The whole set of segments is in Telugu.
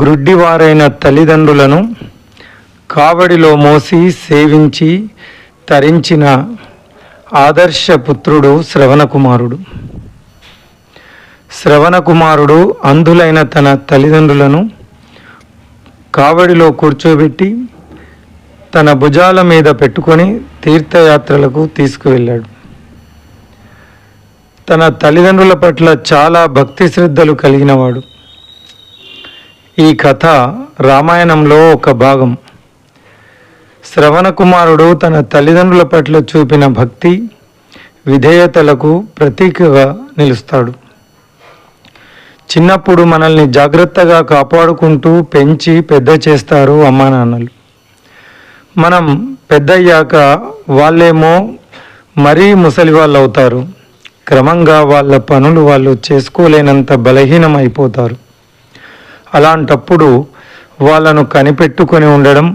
గ్రుడ్డివారైన తల్లిదండ్రులను కావడిలో మోసి సేవించి తరించిన ఆదర్శ పుత్రుడు శ్రవణకుమారుడు. శ్రవణకుమారుడు అంధులైన తన తల్లిదండ్రులను కావడిలో కూర్చోబెట్టి తన భుజాల మీద పెట్టుకొని తీర్థయాత్రలకు తీసుకువెళ్ళాడు. తన తల్లిదండ్రుల పట్ల చాలా భక్తి శ్రద్ధలు కలిగినవాడు. ఈ కథ రామాయణంలో ఒక భాగం. శ్రవణ కుమారుడు తన తల్లిదండ్రుల పట్ల చూపిన భక్తి విధేయతలకు ప్రతీకగా నిలుస్తాడు. చిన్నప్పుడు మనల్ని జాగ్రత్తగా కాపాడుకుంటూ పెంచి పెద్ద చేస్తారు అమ్మా నాన్నలు మనం పెద్దయ్యాక వాళ్ళేమో మరీ ముసలి వాళ్ళు అవుతారు క్రమంగా వాళ్ళ పనులు వాళ్ళు చేసుకోలేనంత బలహీనం అయిపోతారు అలాంటప్పుడు వాళ్ళను కనిపెట్టుకొని ఉండడం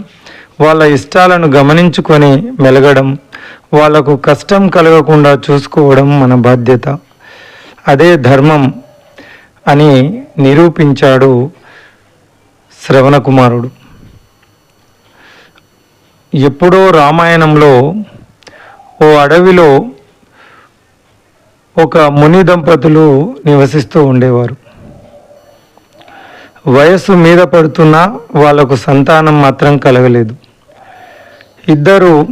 వాళ్ళ ఇష్టాలను గమనించుకొని మెలగడం వాళ్ళకు కష్టం కలగకుండా చూసుకోవడం మన బాధ్యత. అదే ధర్మం అని నిరూపించాడు శ్రవణకుమారుడు ఎప్పుడో రామాయణంలో ఓ అడవిలో ఒక ముని దంపతులు నివసిస్తూ ఉండేవారు. వయస్సు మీద పడుతున్నా వాళ్ళకు సంతానం మాత్రం కలగలేదు. ఇద్దరు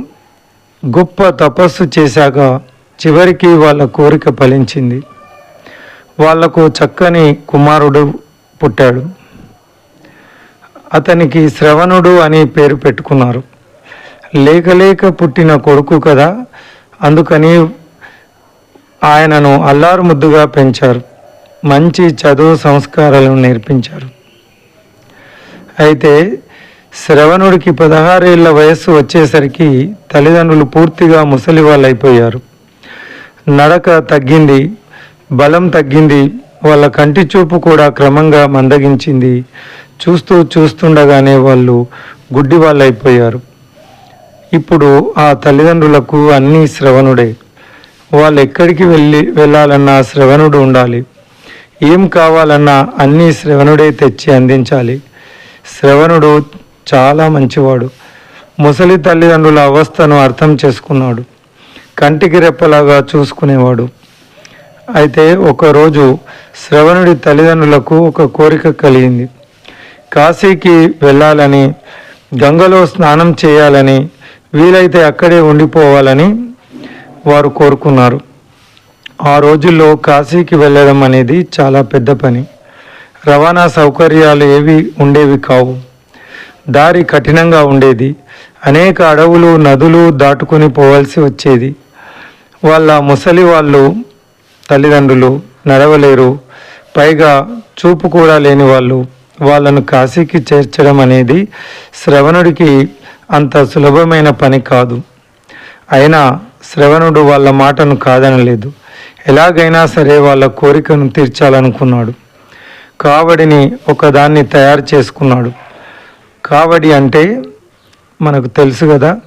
గొప్ప తపస్సు చేశాక చివరికి వాళ్ళ కోరిక ఫలించింది. వాళ్ళకు చక్కని కుమారుడు పుట్టాడు. అతనికి శ్రవణుడు అని పేరు పెట్టుకున్నారు. లేకలేక పుట్టిన కొడుకు కదా అందుకని ఆయనను అల్లారు ముద్దుగా పెంచారు. మంచి చదువు సంస్కారాలను నేర్పించారు. అయితే శ్రవణుడికి పదహారేళ్ళ వయస్సు వచ్చేసరికి తల్లిదండ్రులు పూర్తిగా ముసలి వాళ్ళు అయిపోయారు నడక తగ్గింది బలం తగ్గింది వాళ్ళ కంటి చూపు కూడా క్రమంగా మందగించింది. చూస్తూ చూస్తుండగానే వాళ్ళు గుడ్డి వాళ్ళు అయిపోయారు ఇప్పుడు ఆ తల్లిదండ్రులకు అన్నీ శ్రవణుడే. వాళ్ళు ఎక్కడికి వెళ్ళి వెళ్ళాలన్నా శ్రవణుడు ఉండాలి. ఏం కావాలన్నా అన్నీ శ్రవణుడే తెచ్చి అందించాలి. శ్రవణుడు చాలా మంచివాడు. ముసలి తల్లిదండ్రుల అవస్థను అర్థం చేసుకున్నాడు. కంటికి రెప్పలాగా చూసుకునేవాడు. అయితే ఒకరోజు శ్రవణుడి తల్లిదండ్రులకు ఒక కోరిక కలిగింది. కాశీకి వెళ్ళాలని గంగలో స్నానం చేయాలని వీలైతే అక్కడే ఉండిపోవాలని వారు కోరుకున్నారు. ఆ రోజుల్లో కాశీకి వెళ్ళడం అనేది చాలా పెద్ద పని. రవాణా సౌకర్యాలు ఏవి ఉండేవి కావు. దారి కఠినంగా ఉండేది. అనేక అడవులు నదులు దాటుకుని పోవాల్సి వచ్చేది. వాళ్ళ ముసలి వాళ్ళు తల్లిదండ్రులు నడవలేరు. పైగా చూపు కూడా లేని వాళ్ళు వాళ్ళను కాశీకి చేర్చడం అనేది శ్రవణుడికి అంత సులభమైన పని కాదు. అయినా శ్రవణుడు వాళ్ళ మాటను కాదనలేదు. ఎలాగైనా సరే వాళ్ళ కోరికను తీర్చాలనుకున్నాడు. కావడిని ఒకదాన్ని తయారు చేసుకున్నాడు. కావడి అంటే మనకు తెలుసు కదా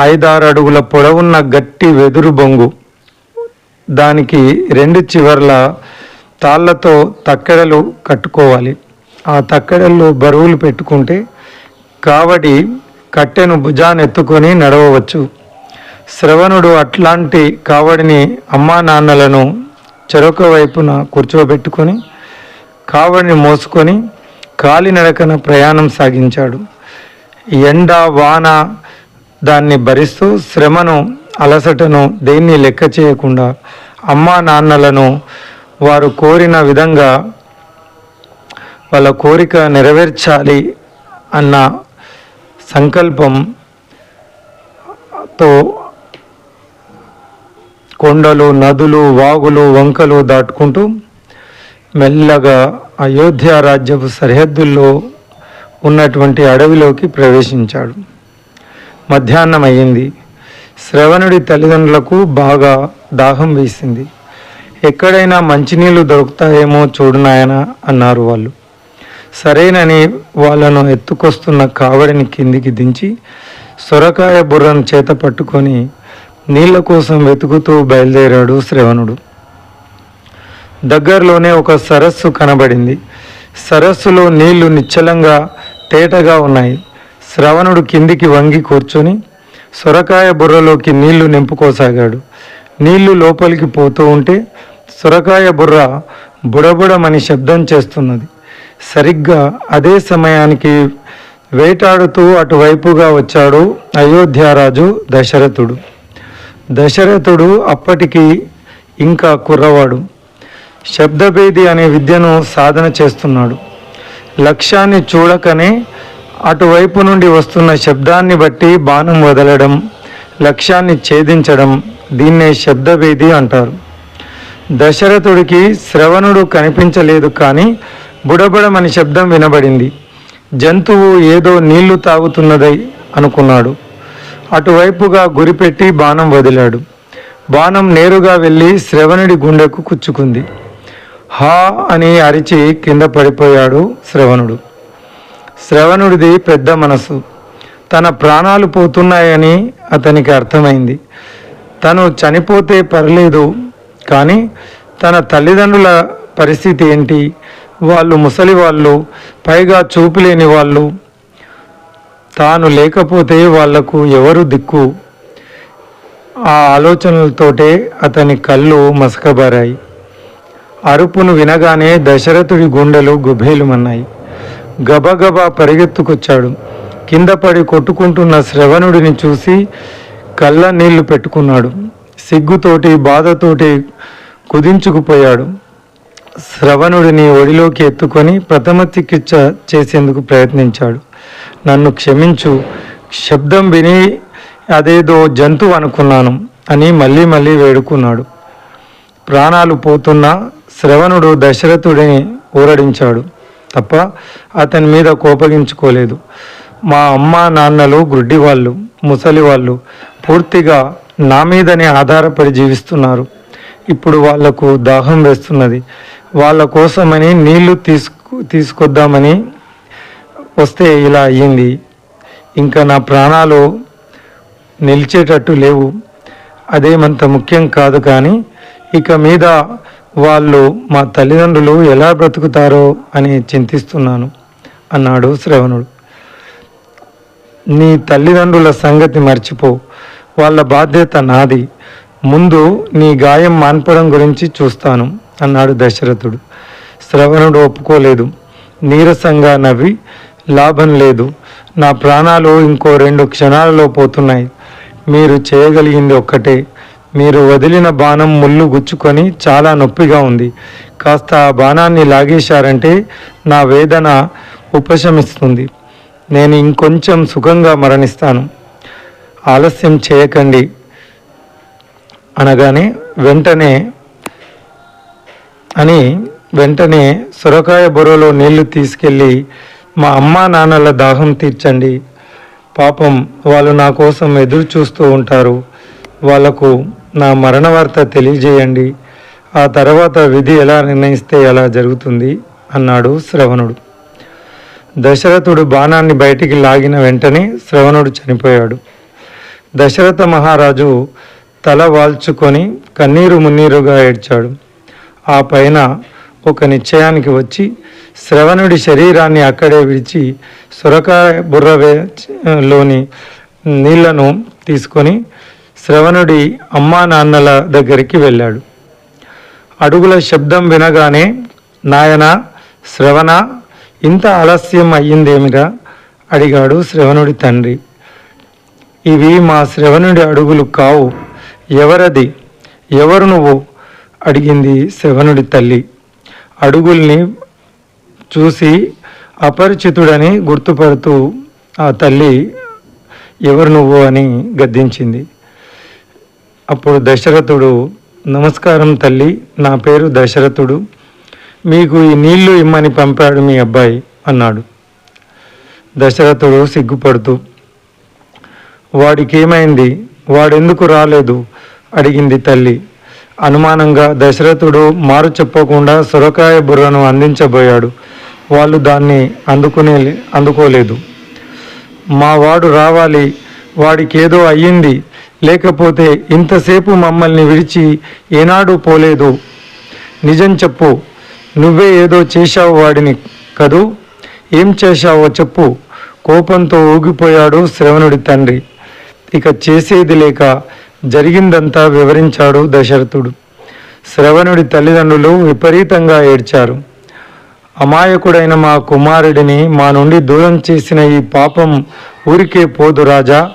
ఐదారు అడుగుల పొడవున్న గట్టి వెదురు బొంగు. దానికి రెండు చివర్ల తాళ్ళతో తక్కెడలు కట్టుకోవాలి. ఆ తక్కెడల్లో బరువులు పెట్టుకుంటే కావడి కట్టెను భుజానెత్తుకొని నడవవచ్చు. శ్రవణుడు అట్లాంటి కావడిని అమ్మా నాన్నలను చెరొక వైపున కూర్చోబెట్టుకొని కావడిని మోసుకొని కాలినడకన ప్రయాణం సాగించాడు. ఎండ వాన దాన్ని భరిస్తూ శ్రమను అలసటను దేన్ని లెక్క చేయకుండా అమ్మా నాన్నలను వారు కోరిన విధంగా వాళ్ళ కోరిక నెరవేర్చాలి అన్న సంకల్పంతో కొండలు నదులు వాగులు వంకలు దాటుకుంటూ మెల్లగా అయోధ్య రాజ్యపు సరిహద్దుల్లో ఉన్నటువంటి అడవిలోకి ప్రవేశించాడు. మధ్యాహ్నం అయ్యింది. శ్రవణుడి తల్లిదండ్రులకు బాగా దాహం వేసింది. ఎక్కడైనా మంచినీళ్ళు దొరుకుతాయేమో చూడునాయన అన్నారు వాళ్ళు. సరేనని వాళ్ళను ఎత్తుకొస్తున్న కావడిని కిందికి దించి సొరకాయ బుర్రను చేత పట్టుకొని నీళ్ళ కోసం వెతుకుతూ బయలుదేరాడు శ్రవణుడు. దగ్గరలోనే ఒక సరస్సు కనబడింది. సరస్సులో నీళ్ళు నిశ్చలంగా తేటగా ఉన్నాయి. శ్రవణుడు కిందికి వంగి కూర్చొని సొరకాయ బుర్రలోకి నీళ్ళు నింపుకోసాగాడు. నీళ్ళు లోపలికి పోతూ ఉంటే సొరకాయ బుర్ర బుడబుడమని శబ్దం చేస్తున్నది. సరిగ్గా అదే సమయానికి వేటాడుతూ అటువైపుగా వచ్చాడు అయోధ్యారాజు దశరథుడు. దశరథుడు అప్పటికి ఇంకా కుర్రవాడు. శబ్దభేది అనే విద్యను సాధన చేస్తున్నాడు. లక్ష్యాన్ని చూడకనే అటువైపు నుండి వస్తున్న శబ్దాన్ని బట్టి బాణం వదలడం లక్ష్యాన్ని ఛేదించడం దీన్నే శబ్దభేది అంటారు. దశరథుడికి శ్రవణుడు కనిపించలేదు కానీ బుడబడమని శబ్దం వినబడింది. జంతువు ఏదో నీళ్ళు తాగుతున్నదై అనుకున్నాడు. అటువైపుగా గురిపెట్టి బాణం వదిలాడు. బాణం నేరుగా వెళ్ళి శ్రవణుడి గుండెకు కుచ్చుకుంది. హా అని అరిచి కింద పడిపోయాడు శ్రవణుడు. శ్రవణుడిది పెద్ద మనసు. తన ప్రాణాలు పోతున్నాయని అతనికి అర్థమైంది. తను చనిపోతే పర్లేదు కానీ తన తల్లిదండ్రుల పరిస్థితి ఏంటి? వాళ్ళు ముసలి వాళ్ళు పైగా చూపులేని వాళ్ళు. తాను లేకపోతే వాళ్ళకు ఎవరు దిక్కు? ఆ ఆలోచనలతోటే అతని కళ్ళు మసకబారాయి. అరుపును వినగానే దశరథుడి గుండెలు గుభేలుమన్నాయి గబగబా పరిగెత్తుకొచ్చాడు. కింద పడి కొట్టుకుంటున్న శ్రవణుడిని చూసి కళ్ళ నీళ్ళు పెట్టుకున్నాడు. సిగ్గుతోటి బాధతోటి కుదించుకుపోయాడు. శ్రవణుడిని ఒడిలోకి ఎత్తుకొని ప్రథమ చికిత్స చేసేందుకు ప్రయత్నించాడు. నన్ను క్షమించు. శబ్దం విని అదేదో జంతువు అనుకున్నాను అని మళ్ళీ మళ్ళీ వేడుకున్నాడు. ప్రాణాలు పోతున్నా శ్రవణుడు దశరథుడిని ఊరడించాడు తప్ప అతని మీద కోపగించుకోలేదు. మా అమ్మ నాన్నలు గ్రుడ్డి వాళ్ళు ముసలి వాళ్ళు పూర్తిగా నా మీదనే ఆధారపడి జీవిస్తున్నారు. ఇప్పుడు వాళ్ళకు దాహం వేస్తున్నది. వాళ్ళ కోసమని నీళ్ళు తీసుకు తీసుకొద్దామని వస్తే ఇలా అయ్యింది. ఇంకా నా ప్రాణాలు నిలిచేటట్టు లేవు. అదేమంత ముఖ్యం కాదు కానీ ఇక మీద వాళ్ళు మా తల్లిదండ్రులు ఎలా బ్రతుకుతారో అని చింతిస్తున్నాను అన్నాడు శ్రవణుడు. నీ తల్లిదండ్రుల సంగతి మర్చిపో వాళ్ళ బాధ్యత నాది. ముందు నీ గాయం మాన్పడం గురించి చూస్తాను అన్నాడు దశరథుడు. శ్రవణుడు ఒప్పుకోలేదు. నీరసంగా నవ్వి లాభం లేదు. నా ప్రాణాలు ఇంకో రెండు క్షణాలలో పోతున్నాయి. మీరు చేయగలిగింది ఒక్కటే. మీరు వదిలిన బాణం ముళ్ళు గుచ్చుకొని చాలా నొప్పిగా ఉంది. కాస్త ఆ బాణాన్ని లాగేశారంటే నా వేదన ఉపశమిస్తుంది. నేను ఇంకొంచెం సుఖంగా మరణిస్తాను. ఆలస్యం చేయకండి. అనగానే వెంటనే అని వెంటనే సొరకాయ బొరలో నీళ్ళు తీసుకెళ్ళి మా అమ్మా నాన్నల దాహం తీర్చండి. పాపం వాళ్ళు నా కోసం ఎదురు చూస్తూ ఉంటారు. వాళ్ళకు నా మరణ వార్త తెలియజేయండి. ఆ తర్వాత విధి ఎలా నిర్ణయిస్తే ఎలా జరుగుతుంది అన్నాడు శ్రవణుడు. దశరథుడు బాణాన్ని బయటికి లాగిన వెంటనే శ్రవణుడు చనిపోయాడు. దశరథ మహారాజు తల వాల్చుకొని కన్నీరు మున్నీరుగా ఏడ్చాడు. ఆ పైన ఒక నిశ్చయానికి వచ్చి శ్రవణుడి శరీరాన్ని అక్కడే విడిచి సొరకాయ బుర్రవేలోని నీళ్ళను తీసుకొని శ్రవణుడి అమ్మా నాన్నల దగ్గరికి వెళ్ళాడు. అడుగుల శబ్దం వినగానే నాయన శ్రవణ ఇంత ఆలస్యం అయ్యిందేమిరా? అడిగాడు శ్రవణుడి తండ్రి. ఇవి మా శ్రవణుడి అడుగులు కావు. ఎవరది? ఎవరు నువ్వు? అడిగింది శ్రవణుడి తల్లి. అడుగుల్ని చూసి అపరిచితుడని గుర్తుపడుతూ ఆ తల్లి ఎవరు నువ్వు? అని గద్దించింది. అప్పుడు దశరథుడు నమస్కారం తల్లి నా పేరు దశరథుడు. మీకు ఈ నీళ్ళు ఇమ్మని పంపాడు మీ అబ్బాయి అన్నాడు. దశరథుడు సిగ్గుపడుతూ వాడికి ఏమైంది వాడెందుకు రాలేదు? అడిగింది తల్లి. అనుమానంగా దశరథుడు మారు చెప్పకుండా సొరకాయ బుర్రను అందించబోయాడు. వాళ్ళు దాన్ని అందుకునే అందుకోలేదు. మా వాడు రావాలి. వాడికి ఏదో అయ్యింది. లేకపోతే ఇంతసేపు మమ్మల్ని విడిచి ఏనాడు పోలేదు. నిజం చెప్పు. నువ్వే ఏదో చేశావు వాడిని కదూ? ఏం చేశావో చెప్పు. కోపంతో ఊగిపోయాడు శ్రవణుడి తండ్రి. ఇక చేసేది లేక జరిగిందంతా వివరించాడు దశరథుడు. శ్రవణుడి తల్లిదండ్రులు విపరీతంగా ఏడ్చారు. అమాయకుడైన మా కుమారుడిని మా నుండి దూరం చేసిన ఈ పాపం ఊరికే పోదు రాజా.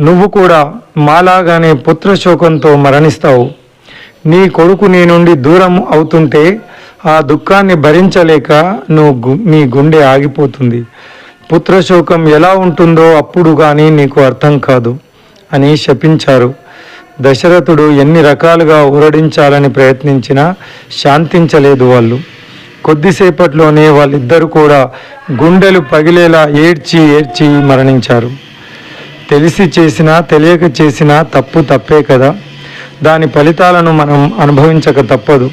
నువ్వు కూడా మాలాగానే పుత్రశోకంతో మరణిస్తావు. నీ కొడుకు నీ నుండి దూరం అవుతుంటే ఆ దుఃఖాన్ని భరించలేక నువ్వు గు- నీ గుండె ఆగిపోతుంది. పుత్రశోకం ఎలా ఉంటుందో అప్పుడు కానీ నీకు అర్థం కాదు అని శపించారు. దశరథుడు ఎన్ని రకాలుగా ఊరడించాలని ప్రయత్నించినా శాంతించలేదు వాళ్ళు. కొద్దిసేపట్లోనే వాళ్ళిద్దరూ కూడా గుండెలు పగిలేలా ఏడ్చి ఏడ్చి మరణించారు. తెలిసి చేసినా తెలియక చేసినా తప్పు తప్పే కదా. దాని ఫలితాలను మనం అనుభవించక తప్పదు.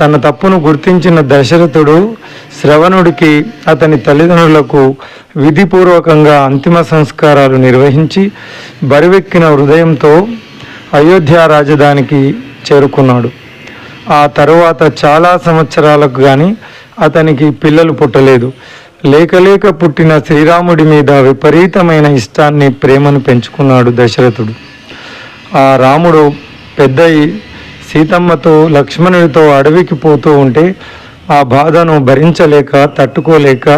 తన తప్పును గుర్తించిన దశరథుడు శ్రవణుడికి అతని తల్లిదండ్రులకు విధిపూర్వకంగా అంతిమ సంస్కారాలు నిర్వహించి బరువెక్కిన హృదయంతో అయోధ్య రాజధానికి చేరుకున్నాడు. ఆ తరువాత చాలా సంవత్సరాలకు కానీ అతనికి పిల్లలు పుట్టలేదు. లేకలేక పుట్టిన శ్రీరాముడి మీద విపరీతమైన ఇష్టాన్ని ప్రేమను పెంచుకున్నాడు దశరథుడు. ఆ రాముడు పెద్దయి సీతమ్మతో లక్ష్మణుడితో అడవికి పోతూ ఉంటే ఆ బాధను భరించలేక తట్టుకోలేక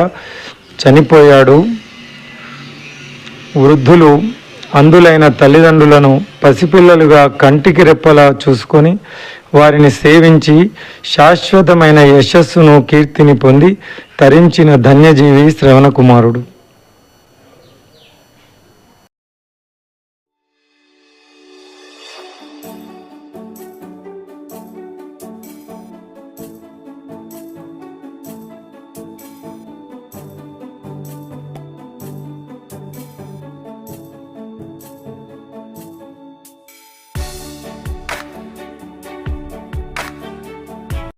చనిపోయాడు. వృద్ధులు అందులైన తల్లిదండ్రులను పసిపిల్లలుగా కంటికి రెప్పలా చూసుకొని వారిని సేవించి శాశ్వతమైన యశస్సును కీర్తిని పొంది తరించిన ధన్యజీవి శ్రవణ కుమారుడు